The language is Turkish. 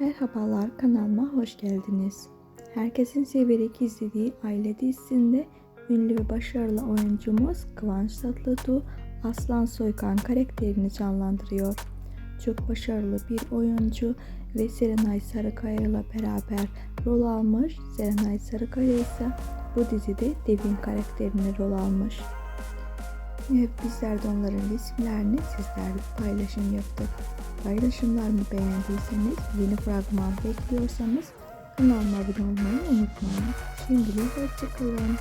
Merhabalar kanalıma hoş geldiniz. Herkesin severek izlediği Aile dizisinde ünlü ve başarılı oyuncumuz Kıvanç Tatlıtuğ Aslan Soykan karakterini canlandırıyor. Çok başarılı bir oyuncu ve Serenay Sarıkaya ile beraber rol almış. Serenay Sarıkaya ise bu dizide Devin karakterini rol almış. Bizler de onların resimlerini sizlerle paylaşım yaptık. Paylaşımlarımı beğendiyseniz yeni fragman bekliyorsanız kanalıma abone olmayı unutmayın. Şimdilik hoşçakalın.